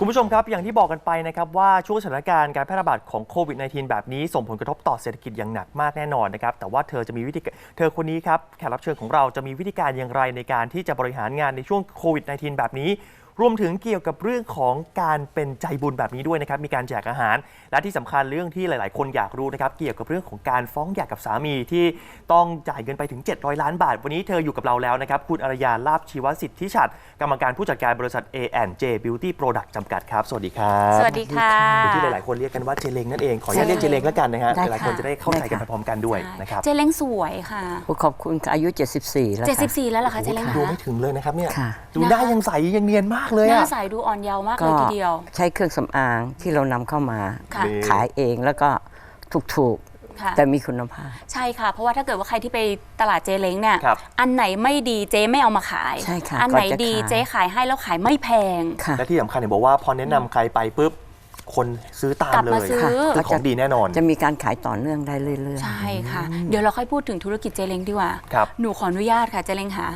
คุณผู้ชมครับ อย่างที่บอกกันไปนะครับว่าช่วงสถานการณ์การแพร่ระบาดของโควิด -19 แบบนี้ ส่งผลกระทบต่อเศรษฐกิจอย่างหนักมากแน่นอนนะครับ แต่ว่าเธอจะมีวิธีเธอคนนี้ครับแขกรับเชิญของเราจะมีวิธีการอย่างไรในการที่จะบริหารงานในช่วงโควิด -19 แบบนี้ รวมถึงเกี่ยวกับเรื่องของการเป็นใจบุญแบบนี้ด้วยนะครับ มีการแจกอาหาร และที่สำคัญเรื่องที่หลาย ๆ คนอยากรู้นะครับ เกี่ยวกับเรื่องของการฟ้องหย่ากับสามีที่ต้องจ่ายเงินไปถึง 700 ล้านบาท วันนี้เธออยู่กับเราแล้วนะครับ คุณอารยาลาบชีวสิทธิชัด กรรมการผู้จัดการบริษัท A&J Beauty Product จำกัดครับ สวัสดีครับ สวัสดีค่ะหรือที่หลาย ๆ คนเรียกกันว่าเจเลงนั่นเอง ขออนุญาตเรียกเจเลงแล้วกันนะฮะได้หลายๆคนค่ะจะได้เข้าใจกันได้ไปค่ะพร้อมกันด้วยนะครับ เจเล้งสวยค่ะโอ้ขอบคุณค่ะอายุ 74 แล้วค่ะ74 แล้วเหรอคะ เจโอ้เล้งโหคะดูไม่ถึงเลยนะครับเนี่ยค่ะดูหน้ายังใสยังเนียนมากเลยหน้าอะ ใสดูอ่อนเยาว์มากเลก็ยทีเดียว ใช้เครื่องสำอางที่เรานำเข้ามาค่ะนี่ขายเองแล้วก็ถูกค่ะ ๆ แต่มีคุณภาพ ใช่ค่ะ เพราะว่าถ้าเกิดว่าใครที่ไปตลาดเจเล้งเนี่ย ครับ อันไหนไม่ดีเจ๊ไม่เอามาขาย ใช่ค่ะอันไหนก่อนจะดีขาย เจ๊ขายให้แล้วขายไม่แพง ค่ะ และที่สำคัญเนี่ยบอกว่าพอแนะนำใครไปปุ๊บ คนซื้อตามกลับเลมาย ซื้อ คือของดีแน่นอน จะมีการขายต่อเนื่องได้เรื่อยใช่ค่ะ เดี๋ยวเราค่อยพูดถึงธุรกิจเจเล้งดีกว่า ครับ หนูขออนุญาตค่ะเจเล้งหา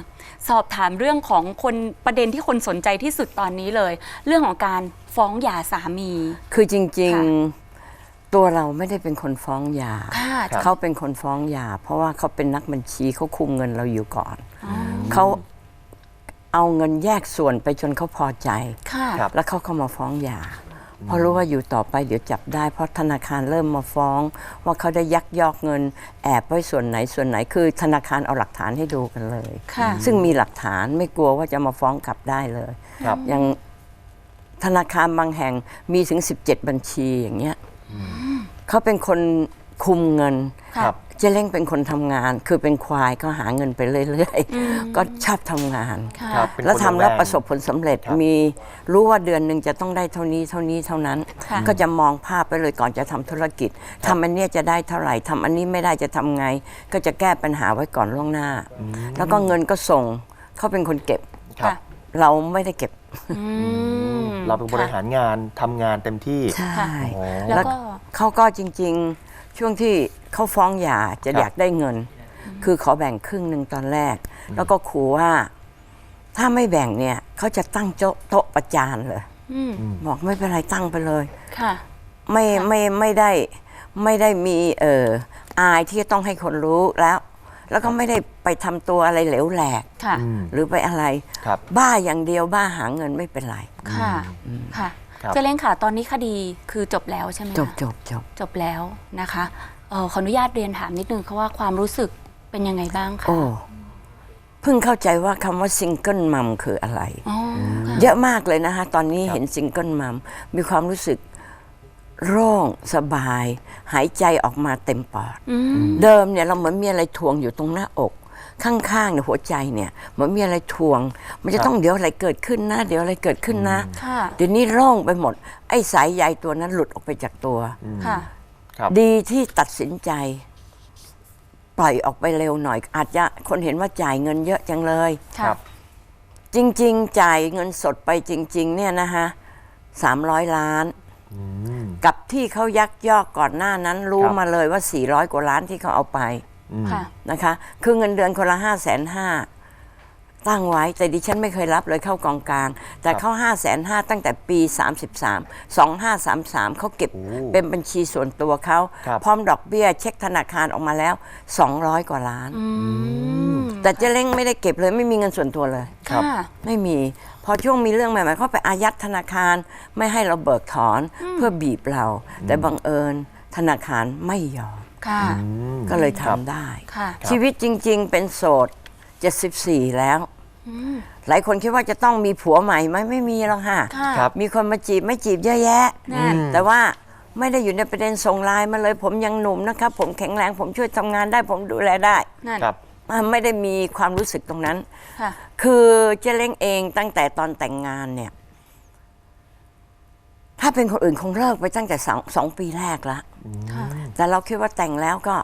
สอบถามเรื่องของคนประเด็นที่คนสนใจที่สุดตอนนี้เลย เรื่องของการฟ้องหย่าสามีๆคือจริง ค่ะ ๆ ตัวเราไม่ได้เป็นคนฟ้องหย่าค่ะ ครับ เขาเป็นคนฟ้องหย่าเพราะว่าเขาเป็นนักบัญชีเขาคุมเงินเราอยู่ก่อนอ๋อเขาเอาเงินแยกส่วนไปจนเขาพอใจ ค่ะ ครับ แล้วเขาก็มาฟ้องหย่า เพราะรู้ว่าอยู่ต่อไปเดี๋ยวจับได้ เพราะธนาคารเริ่มมาฟ้อง ว่าเขาได้ยักยอกเงิน แอบไว้ส่วนไหนส่วนไหนคือ ธนาคารเอาหลักฐานให้ดูกันเลยค่ะซึ่งมีหลักฐานไม่กลัวว่าจะมาฟ้องกลับได้เลยครับอย่างธนาคารบางแห่งมีถึง 17 บัญชีอย่างเงี้ยเขาเป็นคน คุมเงินค่ะครับเจเล้งเป็นคนทำงาน คือเป็นควายก็หาเงินไปเรื่อยๆ ก็ชอบทำงานค่ะครับเป็นแล้วคนทำแล้วระงประสบผลสำเร็จครับมีรู้ว่าเดือนหนึ่งจะต้องได้เท่านี้เท่านี้เท่านั้นค่ะก็จะมองภาพไปเลยก่อนจะทำธุรกิจทำอันเนี้ยจะได้เท่าไหร่ทำอันนี้ไม่ได้จะทำไง ก็จะแก้ปัญหาไว้ก่อนล่วงหน้า แล้วก็เงินก็ส่งเขาเป็นคนเก็บครับเราไม่ได้เก็บอืมเราเป็นบริหารงานทำงานเต็มที่ใช่อ๋อแล้วก็เขาก็จริง ๆ ช่วงที่เขาฟ้องหย่าจะครับอยากได้เงิน คือขอแบ่งครึ่งหนึ่งตอนแรก แล้วก็ขู่ว่าถ้าไม่แบ่งเนี่ยเขาจะตั้งโจ๊ะโต๊ะประจานเลยอืมบอกไม่เป็นไรตั้งไปเลยค่ะไม่ค่ะไม่ไม่ได้ไม่ได้มีเอ่ออายที่จะต้องให้คนรู้แล้ว แล้วก็ไม่ได้ไปทำตัวอะไรเหลวแหลกค่ะอืมหรือไปอะไรครับบ้าอย่างเดียวบ้าหาเงินไม่เป็นไรค่ะค่ะครับ เจเล้งค่ะ ตอนนี้คดีคือจบแล้วใช่ไหมคะจบจบจบจบแล้วนะคะเอ่อขออนุญาตเรียนถามนิดนึงค่ะว่าความรู้สึกเป็นยังไงบ้างคะโอ้เพิ่งเข้าใจว่าคำว่าซิงเกิลมัมคืออะไร อ๋อค่ะเยอะมากเลยนะคะตอนนี้ครับเห็นซิงเกิลมัมมีความรู้สึกโล่งสบาย หายใจออกมาเต็มปอด อืม เดิมเนี่ยเราเหมือนมีอะไรทวงอยู่ตรงหน้าอก ข้างๆเนี่ยหัวใจเนี่ยเหมือนมีอะไรทวง มันจะต้องเดี๋ยวอะไรเกิดขึ้นนะ เดี๋ยวอะไรเกิดขึ้นนะค่ะเดี๋ยวนี้โล่งไปหมด ไอ้สายใยตัวนั้นหลุดออกไปจากตัว ค่ะ ครับ ดีที่ตัดสินใจ ปล่อยออกไปเร็วหน่อย อาจจะคนเห็นว่าจ่ายเงินเยอะจังเลยคค่ะรับจริง ๆ จ่ายเงินสดไปจริง ๆ เนี่ยนะคะสามร้อยล้าน อืม กับที่เขายักยอกก่อนหน้านั้นรู้ครับ มาเลยว่า 400 กว่าล้านที่เขาเอาไปอืมค่ะ นะคะ คือเงินเดือนคนละ5 5 0 0 0ตั้งไว้แต่ดิฉันไม่เคยรับเลยเข้ากองกลาง แต่เข้า5 5 0 0 0ตั้งแต่ปี 33 2533เขาเก็บโอ้เป็นบัญชีส่วนตัวเขาครับพร้อมดอกเบี้ยเช็คธนาคารออกมาแล้ว 200 กว่าล้านอืมแต่เจ๊เล้งไม่ได้เก็บเลยไม่มีเงินส่วนตัวเลยครับค่ะไม่มี พอช่วงมีเรื่องใหม่ๆเขาไปอายัดธนาคารไม่ให้เราเบิกถอนเพื่อบีบเรา แต่บังเอิญธนาคารไม่ยอม ค่ะอืมก็เลยครับทำได้ค่ะชีวิตจริง ๆ เป็นโสด 74 แล้ว หลายคนคิดว่าจะต้องมีผัวใหม่ไหมไม่มีหรอกค่ะค่ะครับมีคนมาจีบไม่จีบเยอะแยะนั่นแต่ว่าไม่ได้อยู่ในประเด็นส่งไลน์มาเลย ผมยังหนุ่มนะครับ ผมแข็งแรง ผมช่วยทำงานได้ ผมดูแลได้นั่นครับอ่าไม่ได้มีความรู้สึกตรงนั้นค่ะคือเจ๊เล้งเองตั้งแต่ตอนแต่งงานเนี่ย ถ้าเป็นคนอื่นคงเลิกไปตั้งแต่สองสองปีแรกแล้วค่ะ แต่เราคิดว่าแต่งแล้วก็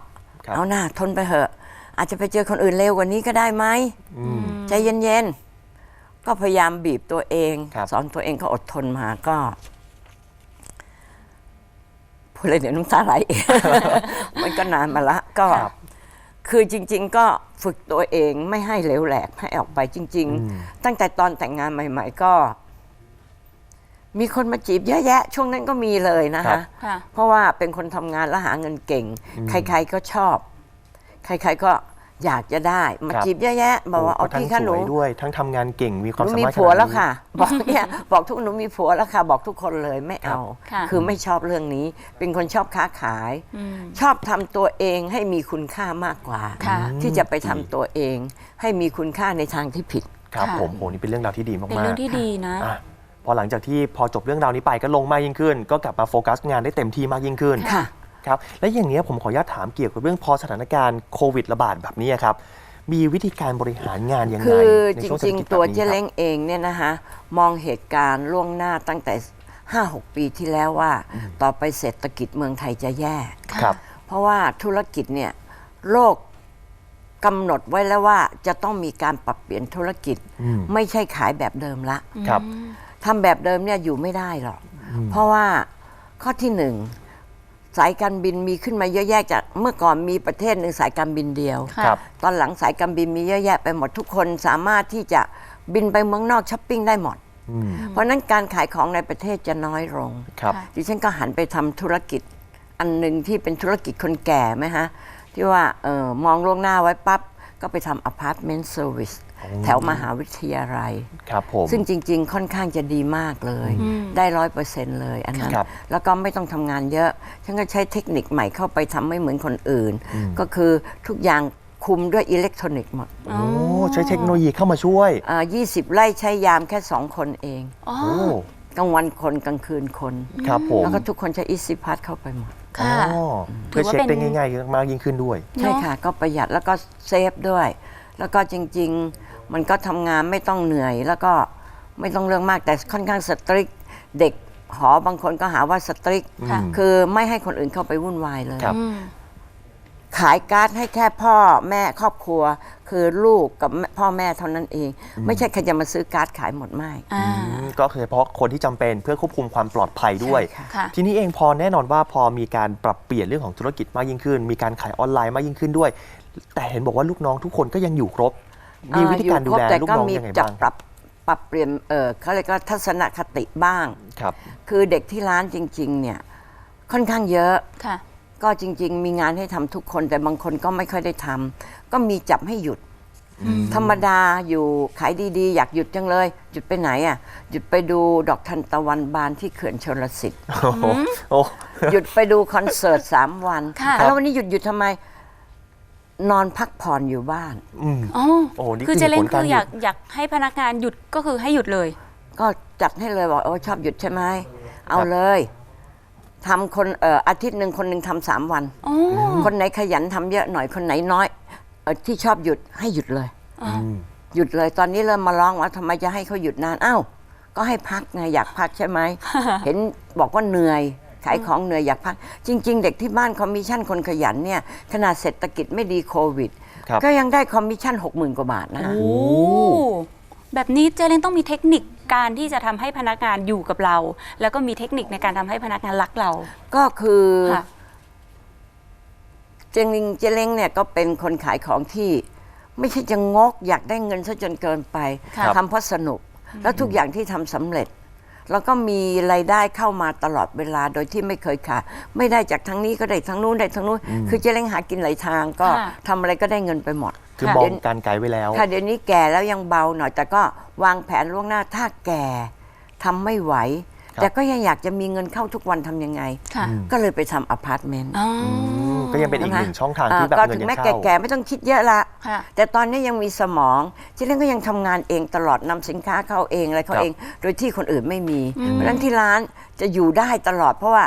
ครับ เอาหน้าทนไปเถอะ อาจจะไปเจอคนอื่นเร็วกว่านี้ก็ได้ไหมอืม ใจเย็นๆ ก็พยายามบีบตัวเอง ครับ สอนตัวเองก็อดทนมาก็พูดเลยเดี๋ยวน้ำตาไหล มันก็นานมาละก็ครับคือจริง ๆ ก็ฝึกตัวเองไม่ให้เหลวแหลกให้ออกไปจริงอืมๆตั้งแต่ตอนแต่งงานใหม่ ๆ ก็ มีคนมาจีบเยอะแยะ ช่วงนั้นก็มีเลยนะครัคะบค่ะ เพราะว่าเป็นคนทำงานแล้วหาเงินเก่งใครๆก็ชอบ ใครๆก็อยากจะได้ มาครับ จีบเยอะแยะ บอกว่าโอ้เอาทั้งพี่สคะหนูวยด้วย ทั้งทำงานเก่งมีคหวามนูสามีมารถผัวขนาดนี้แล้วค่ะ บอกเนี่ยบอกทุกหนูมีผัวแล้วค่ะ บอกทุกคนเลยไม่เอา ค่ะ คือไม่ชอบเรื่องนี้ เป็นคนชอบค้าขาย อืม ชอบทำตัวเองให้มีคุณค่ามากกว่า ค่ะ ที่จะไปทำตัวเอง ให้มีคุณค่าในทางที่ผิด ครับค่ะ ผมโหนี่เป็นเรื่องราวที่ดีมากเป็นๆเรื่องที่ดีนะ อะพ อหลังจากที่พอจบเรื่องราวนี้ไปก็ลงมากยิ่งขึ้น ก็กลับมาโฟกัสงานได้เต็มที่มากยิ่งขึ้นค่ะครับและอย่างเนี้ยผมขออนุญาตถามเกี่ยวกับเรื่องพอสถานการณ์โควิดระบาดแบบนี้ครับมีวิธีการบริหารงานยังไงคือในจช่วงเศรษริฐงกิจๆตัวแบบนี้เจ๊ครับเล้งเองเนี่ยนะคะมองเหตุการณ์ล่วงหน้าตั้งแต่ 5-6 ปีที่แล้วว่า ต่อไปเศรษฐกิจเมืองไทยจะแย่ครับ เพราะว่าธุรกิจเนี่ยโลกกำหนดไว้แล้วว่าจะต้องมีการปรับเปลี่ยนธุรกิจอืมไม่ใช่ขายแบบเดิมละครับ ทำแบบเดิมเนี่ยอยู่ไม่ได้หรอก เพราะว่าข้อที่หนึ่งสายการบินมีขึ้นมาเยอะแยะจากเมื่อก่อนมีประเทศหนึ่งสายการบินเดียวค่ะครับ ตอนหลังสายการบินมีเยอะแยะไปหมดทุกคนสามารถที่จะบินไปเมืองนอกช้อปปิ้งได้หมด อืมเพราะฉะนั้นการขายของในประเทศจะน้อยลง ครับค่ะดิฉันก็หันไปทำธุรกิจอันหนึ่งที่เป็นธุรกิจคนแก่ไหมฮะ ที่ว่าเออมองล่วงหน้าไว้ปั๊บ ก็ไปทำอพาร์ตเมนต์เซอร์วิส แถวมหาวิทยาลัย ครับผม ซึ่งจริง ๆ ค่อนข้างจะดีมากเลยอืมได้ร้อยเปอร์เซ็นต์เลยอันนั้น ครับแล้วก็ไม่ต้องทำงานเยอะ ฉันก็ใช้เทคนิคใหม่เข้าไปทำไม่เหมือนคนอื่น ก็คือทุกอย่างคุมด้วยอิเล็กทรอนิกส์หมดโอ้ใช้เทคโนโลยีเข้ามาช่วย อ่า20 ไร่ใช้ยามแค่สองคนเอง อ๋อ โอ้ กลางวันคนกลางคืนคน ครับผมแล้วก็ทุกคนใช้อิสิพัทเข้าไปหมด ค่ะ อ๋อเพื่อถือว่าเช็คเป็น ได้ง่ายๆมากยิ่งขึ้นด้วย ใช่ค่ะ ก็ประหยัดแล้วก็เซฟด้วย แล้วก็จริง ๆ มันก็ทำงานไม่ต้องเหนื่อย แล้วก็ไม่ต้องเรื่องมากแต่ค่อนข้างสตริกเด็กหอบางคนก็หาว่าสตริกค่ะ คือไม่ให้คนอื่นเข้าไปวุ่นวายเลย ครับ อืม ขายการ์ดให้แค่พ่อแม่ครอบครัว คือลูกกับแม่พ่อแม่เท่านั้นเอง ไม่ใช่ใครจะมาซื้อการ์ดขายหมดไม่ อ่า อืมก็คือเฉพาะคนที่จำเป็นเพื่อควบคุมความปลอดภัยด้วย ใช่ค่ะค่ะทีนี้เองพอแน่นอนว่าพอมีการปรับเปลี่ยนเรื่องของธุรกิจมากยิ่งขึ้น มีการขายออนไลน์มากยิ่งขึ้นด้วย แต่เห็นบอกว่าลูกน้องทุกคนก็ยังอยู่ครบ มีวิธีการดูแลอ่อยู่คบแต่ลูกก็น้องมียังไงจะบ้างปรับปรับเปลี่ยนเออเขาเรียกว่าทัศนคติบ้างครับ คือเด็กที่ร้านจริง ๆ เนี่ยค่อนข้างเยอะค่ะ ก็จริง ๆ มีงานให้ทำทุกคน แต่บางคนก็ไม่ค่อยได้ทำก็มีจับให้หยุด ธรรมดาอยู่ขายดีๆ อยากหยุดจังเลย หยุดไปไหนอะหยุดไปดูดอกทันตะวันบานที่เขื่อนชลสิทธิ์โอ้โหโอ้หยุดไปดูคอนเสิร์ตสามวันค่ะแล้ววันนี้หยุดหยุดทำไม นอนพักผ่อนอยู่บ้าน อืม อ๋อโอ้นี่คือคือเจเล้งเหตุผลคือการหยุดอยากอยากให้พนักงานหยุดก็คือให้หยุดเลย ก็จัดให้เลยบอกโอ้ชอบหยุดใช่ไหมเอาเลยทำคนเอ่ออาทิตย์หนึ่งคนหนึ่งทำสามวัน อ๋อคนไหนขยันทำเยอะหน่อยคนไหนน้อยเอ่อที่ชอบหยุดให้หยุดเลย อ๋ออืมหยุดเลยตอนนี้เริ่มมาร้องว่าทำไมจะให้เขาหยุดนานอ้าวก็ให้พักไงอยากพักใช่ไหม เห็นบอกว่าเหนื่อย ขายของเหนื่อยอยากพัก จริง ๆ เด็กที่บ้านคอมมิชชั่นคนขยันเนี่ยขนาดเศรษฐกิจไม่ดีโควิด ครับก็ยังได้คอมมิชชั่นหกหมื่นกว่าบาทนะ โอ้แบบนี้เจเล้งต้องมีเทคนิคการที่จะทำให้พนักงานอยู่กับเรา แล้วก็มีเทคนิคในการทำให้พนักงานรักเราก็คือค่ะ เจงลิงเจเล้งเนี่ยก็เป็นคนขายของที่ ไม่ใช่จะงกอยากได้เงินซะจนเกินไปค่ะทำเพราะสนุก แล้วทุกอย่างที่ทำสำเร็จ แล้วก็มีรายได้เข้ามาตลอดเวลาโดยที่ไม่เคยขาดไม่ได้จากทางนี้ก็ได้ทางนู้นได้ทางนู้น คือเจเล้งหากินหลายทางก็ค่ะ ทำอะไรก็ได้เงินไปหมด คือค่ะมองเดี๋ยวการไกลไว้แล้ว ค่ะเดี๋ยวนี้แก่แล้วยังเบาหน่อย แต่ก็วางแผนล่วงหน้าถ้าแก่ทำไม่ไหว ครับ แต่ก็ยังอยากจะมีเงินเข้าทุกวันทำยังไง ค่ะก็เลยไปทำอพาร์ตเมนต์ อ๋อม ก็ยังเป็นอีกหนึ่งช่องทางอ่าที่แบบก็เงินถึงยังแม้เข้าแก่ๆไม่ต้องคิดเยอะละ ค่ะ แต่ตอนนี้ยังมีสมองเจเล้งก็ยังทำงานเองตลอดนำสินค้าเข้าเองอะไรเขาครับเอง โดยที่คนอื่นไม่มี เพราะฉะนั้นที่ร้านจะอยู่ได้ตลอด เพราะว่า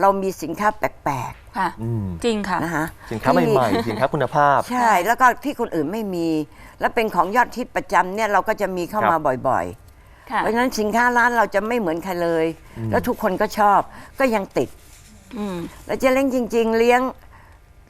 เรามีสินค้าแปลกค่ะ อืมจริงค่ะ ๆนะคะสินค้าที่ ใหม่ๆสินค้าคุณภาพ ใช่ แล้วก็ที่คนอื่นไม่มี แล้วเป็นของยอดฮิตประจำเนี่ยเราก็จะมีเข้าครับมาบ่อยๆ ค่ะเพราะฉะนั้นสินค้าร้านเราจะไม่เหมือนใครเลย แล้วทุกคนก็ชอบก็ยังติด อืม แล้วเจะเล้งจริง ๆ เลี้ยง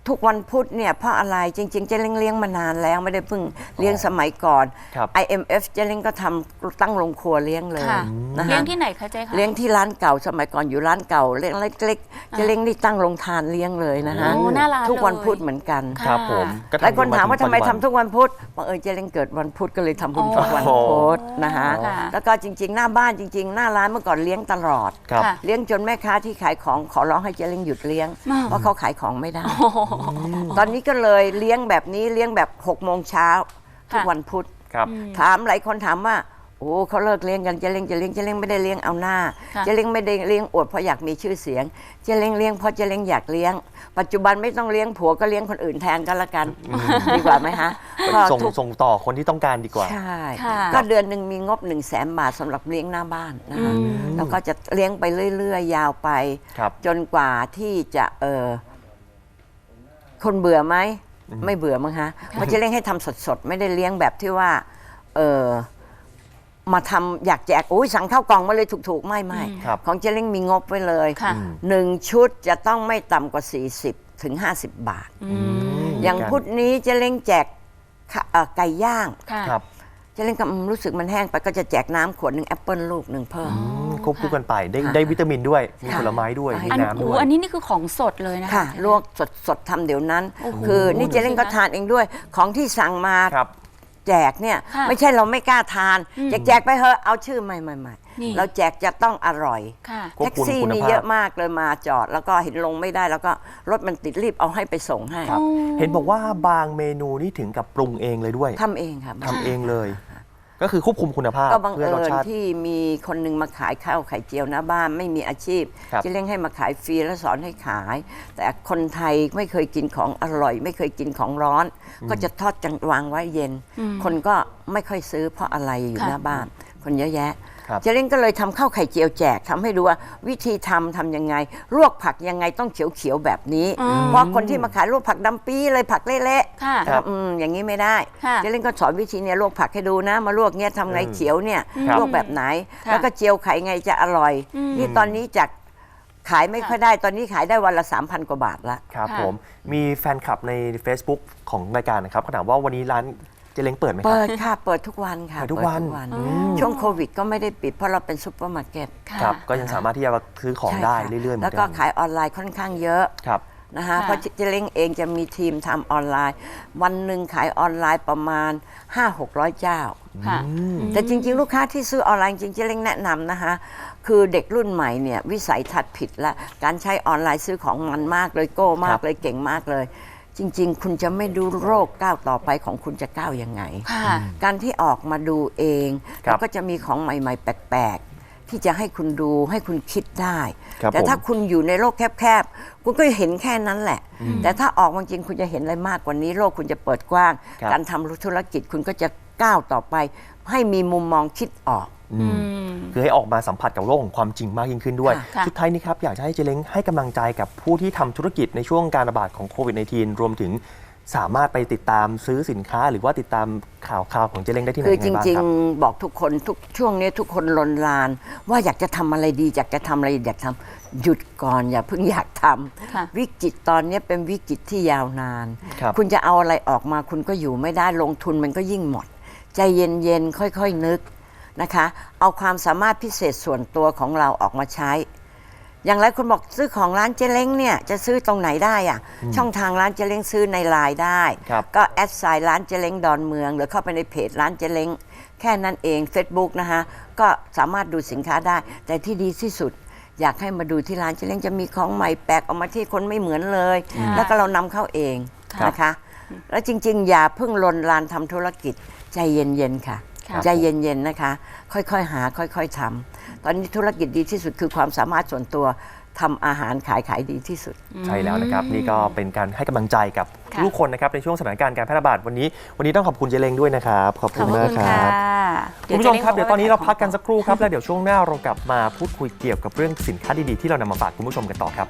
ทุกวันพุธเนี่ยเพราะอะไรจริงๆเจเล้งเลี้ยงมานานแล้วไม่ได้เพิ่งเลี้ยงสมัยก่อน ครับ IMF เจเล้งก็ทำตั้งโรงครัวเลี้ยงเลยค่ะนะเลี้ยฮะงที่ไหนคะเจ๊คะเลี้ยงที่ร้านเก่าสมัยก่อนอยู่ร้านเก่าเล็กๆเจเล้งนี่ตั้งโรงทานเลี้ยงเลยนะฮะโอ้น่ารักทุกวันเลยพุธเหมือนกันค่ะ ครับผมก็หลายคนถามว่าทำไมปัจจุบันทำทุกวันพุธบังเอิญเจเล้งเกิดวันพุธก็เลยทำบุญทุกวันโอ้โหพุธนะฮะค่ะ แล้วก็จริง ๆ หน้าบ้านจริง ๆ หน้าร้านเมื่อก่อนเลี้ยงตลอด ครับ ค่ะ เลี้ยงจนแม่ค้าที่ขายของขอร้องให้เจเล้งหยุดเลี้ยงอ้าวเพราะเขาขายของไม่ได้ตอนนี้ก็เลยเลี้ยงแบบนี้เลี้ยงแบบ6กโมงเช้าทุกค่ะ วันพุธ ครับ ถามหลายคนถามว่า โอ้เขาเลิกเลี้ยงกันเจเล้งเจเล้งเจเล้งไม่ได้เลี้ยงเอาหน้าค่ะ เจเล้งไม่ได้เลี้ยงอวดเพราะอยากมีชื่อเสียงเจเล้งเลี้ยงเพราะเจเล้งอยากเลี้ยง ปัจจุบันไม่ต้องเลี้ยงผัวก็เลี้ยงคนอื่นแทนก็แล้วกันดีกว่าไหมฮะก็ส่งทุกส่งต่อคนที่ต้องการดีกว่า ใช่ค่ะ ก็เดือนหนึ่งมีงบ1นึ่งแสนบาทสำหรับเลี้ยงหน้าบ้านนะคะอืมแล้วก็จะเลี้ยงไปเรื่อย ๆ ยาวไป ครับ จนกว่าที่จะเออ คนเบื่อไหมไม่เบื่อมั้งฮะเพราะจะเลี้ยงให้ทำสดๆ ไม่ได้เลี้ยงแบบที่ว่า เออมาทำอยากแจกโอ้ยสั่งข้าวกล่องมาเลยถูกๆ ไม่ไม่ครับของเจเล้งมีงบไว้เลยค่ะหนึ่งชุดจะต้องไม่ต่ำกว่า 40 ถึง 50 บาทอืมอย่างพุธนี้เจเล้งแจกข้าเอ่อไก่ย่าง ค่ะครับเจเล้งก็อืมรู้สึกมันแห้งไปก็จะแจกน้ำขวดหนึ่งแอปเปิลลูกหนึ่งเพิ่มอืมควบคู่กันไปได้ค่ะได้วิตามินด้วย มีค่ะ ผลไม้ด้วย มีอันน้ำโอ้ด้วย อันนี้นี่คือของสดเลยนะคะ ค่ะลวกสดสดทำเดี๋ยวนั้น โอ้โหคือนี่เจเล้งก็ทานเองด้วย ของที่สั่งมาครับ แจกเนี่ย ค่ะไม่ใช่เราไม่กล้าทานอืม แจกแจกไปเถอะเอาชื่อไม่ไม่ไม่นี่ เราแจกจะต้องอร่อย ค่ะ ควบแท็กคุมซี่คุณนี่ภาพ เยอะมากเลยมาจอด แล้วก็เห็นลงไม่ได้แล้วก็รถมันติดรีบเอาให้ไปส่งให้ครับอ๋อเห็นบอกว่าบางเมนูนี่ถึงกับปรุงเองเลยด้วยทำเองครับทำเองเลย ก็คือควบคุมคุณภาพก็บังเพื่อเอิรสญชาติที่มีคนหนึงมาขายข้าวไข่เจียวหน้าบ้านไม่มีอาชีพครับเจะเล้งให้มาขายฟรีแล้วสอนให้ขาย แต่คนไทยไม่เคยกินของอร่อย ไม่เคยกินของร้อน ก็จะทอดจังวางไว้เย็นอืมคนก็ไม่ค่อยซื้อเพราะอะไรอยู่ค่ะหน้าบ้าน คนเยอะแยะครับ เจเล้งก็เลยทำข้าวไข่เจียวแจกทำให้ดูว่าวิธีทำทำยังไงลวกผักยังไงต้องเขียวๆแบบนี้อืมเพราะคนที่มาขายลวกผักดำปีเลยผักเละค่ะๆนะครับอืมอย่างนี้ไม่ได้ค่ะเจเล้งก็สอนวิธีเนี่ยลวกผักให้ดูนะ มาลวกเงี้ยทำไงอืมเขียวเนี่ยครับลวกแบบไหนค่ะแล้วก็เจียวไข่ไงจะอร่อยอืมนี่ตอนนี้จากขายไม่ค่ะค่อยได้ตอนนี้ขายได้วันละ 3,000 กว่าบาทละครับค่ะผมมีแฟนคลับใน Facebook ของรายการนะครับเขาถามว่าวันนี้ร้าน เจเล้งเปิดไหมครัเปิบดค่ะ เปิดทุกวันค่ะเปิดทุกวันอืม ช่วงโควิดก็ไม่ได้ปิดเพราะเราเป็นซุปเปอร์มาร์เก็ตค่ะครับก็ยังสามารถที่จะซื้อของใช่ได้ค่ะเรื่อยๆเหมือนแล้วเดิก็มขายออนไลน์ค่อนข้างเยอะครับ นะคะค่ะ เพราะเจเล้งเองจะมีทีมทำออนไลน์ วันหนึ่งขายออนไลน์ประมาณ 5-600 เจ้า ค่ะ แต่จริง ๆ ลูกค้าที่ซื้อออนไลน์จริงๆเจเล้งแนะนำนะคะคือเด็กรุ่นใหม่เนี่ยวิสัยทัศน์ผิดละการใช้ออนไลน์ซื้อของมันมากเลยโก้มาครักบ เลยเก่งมากเลย จริง ๆ คุณจะไม่ดูโรคก้าวต่อไปของคุณจะก้าวยังไง ค่ะการที่ออกมาดูเองครับแล้วก็จะมีของใหม่ๆ แปลกๆ ที่จะให้คุณดูให้คุณคิดได้ ครับแต่ถ้าผม คุณอยู่ในโลกแคบๆ คุณก็เห็นแค่นั้นแหละ แต่ถ้าออกมาจริงคุณจะเห็นอะไรมากกว่านี้ โลกคุณจะเปิดกว้าง ครับ การทำธุรกิจคุณก็จะก้าวต่อไป ให้มีมุมมองคิดออกอืม คือให้ออกมาสัมผัสกับโลกของความจริงมากยิ่งขึ้นด้วยค่ะสุดท้ายนี้ครับ อยากจะให้เจเล้งให้กำลังใจกับผู้ที่ทำธุรกิจในช่วงการระบาดของโควิด -19 รวมถึงสามารถไปติดตามซื้อสินค้า หรือว่าติดตามข่าวข่าวของเจเล้งได้ที่ไหนคือจยังไงบ้างริงครับๆบอกทุกคนทุกช่วงนี้ทุกคนลนลาน ว่าอยากจะทำอะไรดี อยากจะทำอะไรอยากทำหยุดก่อนอย่าเพิ่งอยากทำค่ะวิกฤตตอนนี้เป็นวิกฤตที่ยาวนานครับคุณจะเอาอะไรออกมาคุณก็อยู่ไม่ได้ลงทุนมันก็ยิ่งหมด ใจเย็นๆค่อย ๆ นึก นะคะ เอาความสามารถพิเศษส่วนตัวของเราออกมาใช้ อย่างไรคุณบอกซื้อของร้านเจเล้งเนี่ยจะซื้อตรงไหนได้อะช่องทางร้านเจเล้งซื้อในไลน์ได้ ครับก็แอดไซน์ร้านเจเล้งดอนเมือง หรือเข้าไปในเพจร้านเจเล้งแค่นั้นเอง Facebook นะคะก็สามารถดูสินค้าได้ แต่ที่ดีที่สุด อยากให้มาดูที่ร้านเจเล้งจะมีของใหม่แปลกออกมาที่คนไม่เหมือนเลย ค่ะ แล้วก็เรานำเข้าเองครับ นะคะ แล้วจริงๆ อย่าเพิ่งลนลานทำธุรกิจใจเย็นๆค่ะค่ะ ใจเย็นๆนะคะ ค่อยๆหา ค่อยๆทำตอนนี้ธุรกิจดีที่สุดคือความสามารถส่วนตัวทำอาหารขายขายดีที่สุด ใช่แล้วนะครับ นี่ก็เป็นการให้กำลังใจกับค่ะทุกคนนะครับในช่วงสถานการณ์การแพร่ระบาดวันนี้ วันนี้ต้องขอบคุณเจเล้งด้วยนะครับ ขอบขคุอบณมากคุณคค่ะรับคุณผู้ชมครับเดี๋ยวตอนนี้เราพักกันสักขครู่ครับแล้วเดี๋ยวช่วงหน้าเรากลับมาพูดคุยเกี่ยวกับเรื่องสินค้าดีๆที่เรานำมาฝากคุณผู้ชมกันต่อครับ